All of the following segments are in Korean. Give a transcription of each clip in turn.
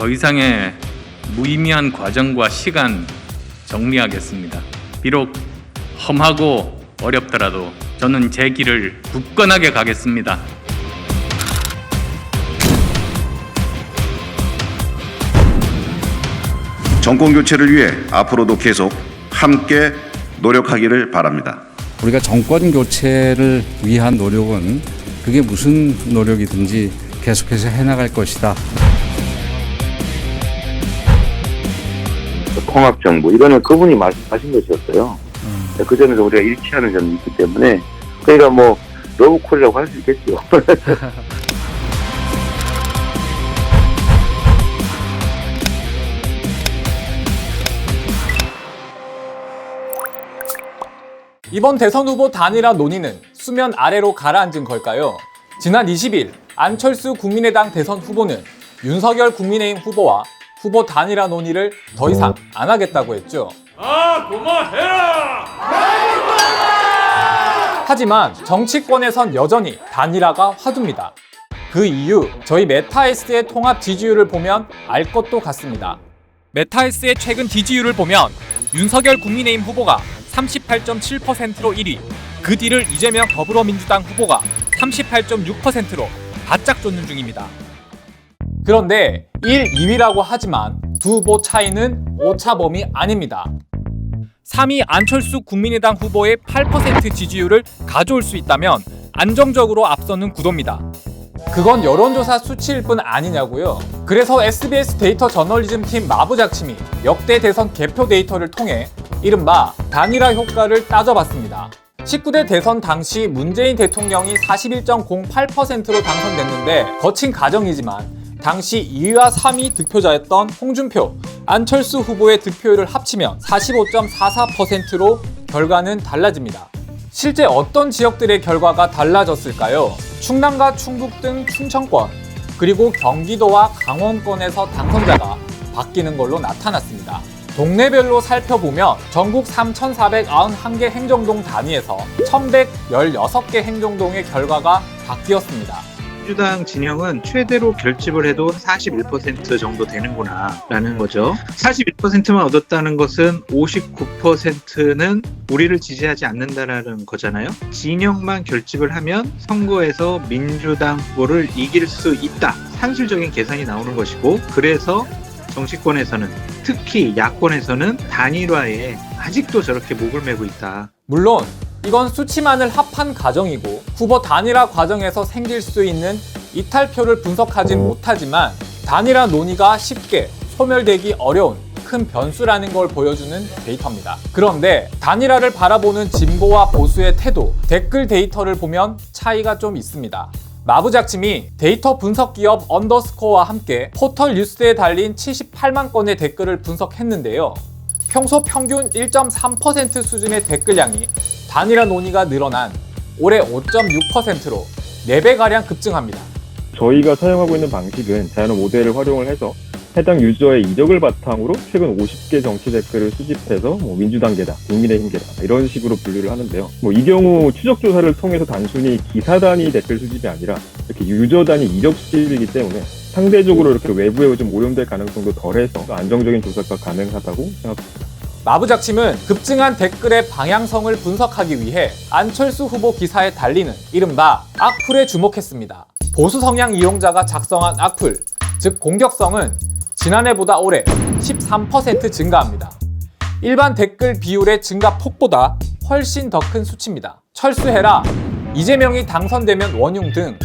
더 이상의 무의미한 과정과 시간 정리하겠습니다. 비록 험하고 어렵더라도 저는 제 길을 굳건하게 가겠습니다. 정권 교체를 위해 앞으로도 계속 함께 노력하기를 바랍니다. 우리가 정권 교체를 위한 노력은 그게 무슨 노력이든지 계속해서 해나갈 것이다. 통합정부 이거는 그분이 말씀하신 것이었어요. 그 점에서 우리가 일치하는 점이 있기 때문에 그러니까 뭐 러브콜이라고 할 수 있겠죠. 이번 대선 후보 단일화 논의는 수면 아래로 가라앉은 걸까요? 지난 20일 안철수 국민의당 대선 후보는 윤석열 국민의힘 후보와 후보 단일화 논의를 더 이상 안 하겠다고 했죠. 아, 그만해라! 하지만 정치권에선 여전히 단일화가 화두입니다. 그 이유 저희 메타에스의 통합 지지율을 보면 알 것도 같습니다. 메타에스의 최근 지지율을 보면 윤석열 국민의힘 후보가 38.7%로 1위, 그 뒤를 이재명 더불어민주당 후보가 38.6%로 바짝 쫓는 중입니다. 그런데 1, 2위라고 하지만 두 후보 차이는 오차범위 아닙니다. 3위 안철수 국민의당 후보의 8% 지지율을 가져올 수 있다면 안정적으로 앞서는 구도입니다. 그건 여론조사 수치일 뿐 아니냐고요. 그래서 SBS 데이터 저널리즘 팀 마부작침이 역대 대선 개표 데이터를 통해 이른바 단일화 효과를 따져봤습니다. 19대 대선 당시 문재인 대통령이 41.08%로 당선됐는데 거친 과정이지만 당시 2위와 3위 득표자였던 홍준표, 안철수 후보의 득표율을 합치면 45.44%로 결과는 달라집니다. 실제 어떤 지역들의 결과가 달라졌을까요? 충남과 충북 등 충청권, 그리고 경기도와 강원권에서 당선자가 바뀌는 걸로 나타났습니다. 동네별로 살펴보면 전국 3,491개 행정동 단위에서 1,116개 행정동의 결과가 바뀌었습니다. 민주당 진영은 최대로 결집을 해도 41% 정도 되는구나 라는 거죠. 41%만 얻었다는 것은 59%는 우리를 지지하지 않는다라는 거잖아요. 진영만 결집을 하면 선거에서 민주당 후보를 이길 수 있다. 산술적인 계산이 나오는 것이고 그래서 정치권에서는 특히 야권에서는 단일화에 아직도 저렇게 목을 메고 있다. 물론 이건 수치만을 합한 과정이고 후보 단일화 과정에서 생길 수 있는 이탈표를 분석하진 못하지만 단일화 논의가 쉽게 소멸되기 어려운 큰 변수라는 걸 보여주는 데이터입니다. 그런데 단일화를 바라보는 진보와 보수의 태도, 댓글 데이터를 보면 차이가 좀 있습니다. 마부작침이 데이터 분석 기업 언더스코어와 함께 포털 뉴스에 달린 78만 건의 댓글을 분석했는데요. 평소 평균 1.3% 수준의 댓글량이 단일화 논의가 늘어난 올해 5.6%로 4배가량 급증합니다. 저희가 사용하고 있는 방식은 자연어 모델을 활용을 해서 해당 유저의 이력을 바탕으로 최근 50개 정치 댓글을 수집해서 뭐 민주당계다, 국민의힘계다 이런 식으로 분류를 하는데요. 뭐 이 경우 추적 조사를 통해서 단순히 기사 단위 댓글 수집이 아니라 이렇게 유저 단위 이력 수집이기 때문에 상대적으로 이렇게 외부에 좀 오염될 가능성도 덜해서 안정적인 조사가 가능하다고 생각합니다. 마부작침은 급증한 댓글의 방향성을 분석하기 위해 안철수 후보 기사에 달리는 이른바 악플에 주목했습니다. 보수 성향 이용자가 작성한 악플, 즉 공격성은 지난해보다 올해 13% 증가합니다. 일반 댓글 비율의 증가 폭보다 훨씬 더 큰 수치입니다. 철수해라, 이재명이 당선되면 원흉 등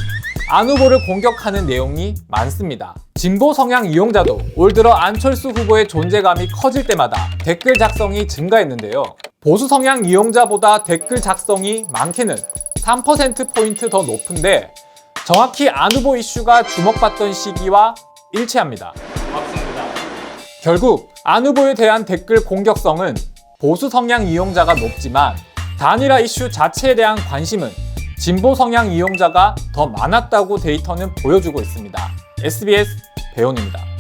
안 후보를 공격하는 내용이 많습니다. 진보 성향 이용자도 올 들어 안철수 후보의 존재감이 커질 때마다 댓글 작성이 증가했는데요. 보수 성향 이용자보다 댓글 작성이 많게는 3%포인트 더 높은데 정확히 안 후보 이슈가 주목받던 시기와 일치합니다. 결국 안 후보에 대한 댓글 공격성은 보수 성향 이용자가 높지만 단일화 이슈 자체에 대한 관심은 진보 성향 이용자가 더 많았다고 데이터는 보여주고 있습니다. SBS 배원입니다.